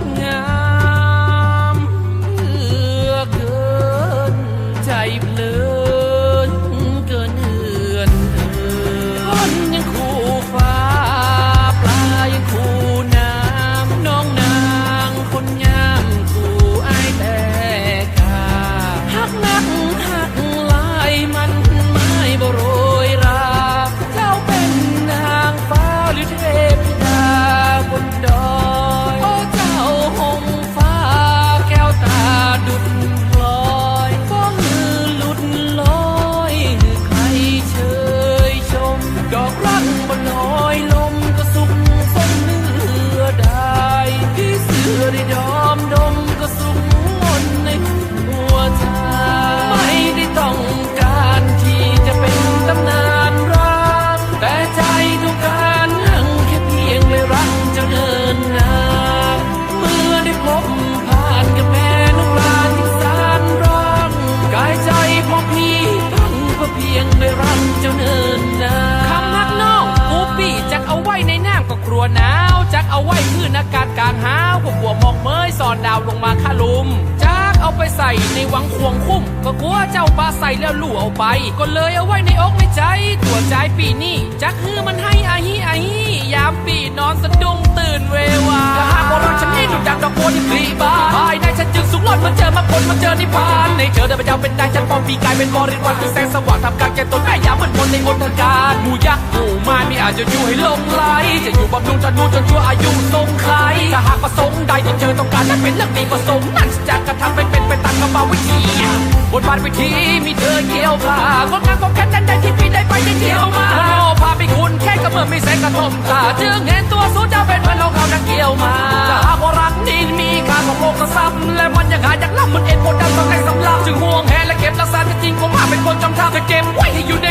ดงาม วหนาวจักเอาไว้คืนอากาศกลางหาวพวกบัวหมอกเมยสอนดาวลงมาคาลุมจักเอาไปใส่ในหวังควงคุ้ม ก็กลัวเจ้าปลาใส่แล้วลู่เอาไป ก็เลยเอาไว้ในอกในใจ ตัวใจปีนี้จักฮือมันให้อาฮีอาฮียามปีนอนสะดุ้งตื่นเววาถ้าหากว่ารักฉันนี่ดุดังดอกบัวที่ปลีบานภายในฉันจึงสุขล้นมันเจอมาผลมันเจอนิพพานในเธอได้เป็นเจ้าเป็นนายฉันปลอมปีกายเป็นบริวารคือแสงสว่างทำกลารแก่ตนแม่ยามมืดมนในมนทการหมู่ยักษ์ จะอยู่ให้ลงไหลจะอยู่บำรุงจะนูจนชั่วอายุทรงใครถ้าหากประสงค์ใดที่เธอต้องการและเป็นเรื่องดีประสงค์นั้นจะกระทำให้เป็นไปตามกระบวนวิธีบทบาทวิธีมีเธอเกี่ยวข้าคนงานของแค่นั้นใดที่พี่ได้ไปได้เที่ยวมาพาไปคุณแค่ก็เมื่อมีแสงกระทบตาจึงเห็นตัวสู้จ้าเป็นเพื่อนเราเขานักเกี่ยวมาถ้าหากว่ารักนี้มีค่าของโลกกระซับและมันยังหาจากล่ำมันเอ็นบนดดำต้องให้สำลักจึงห่วงแหนและเก็บรักษาที่จริงคงมาเป็นคนจำท่าจะเก็บไว้ให้อยู่ใน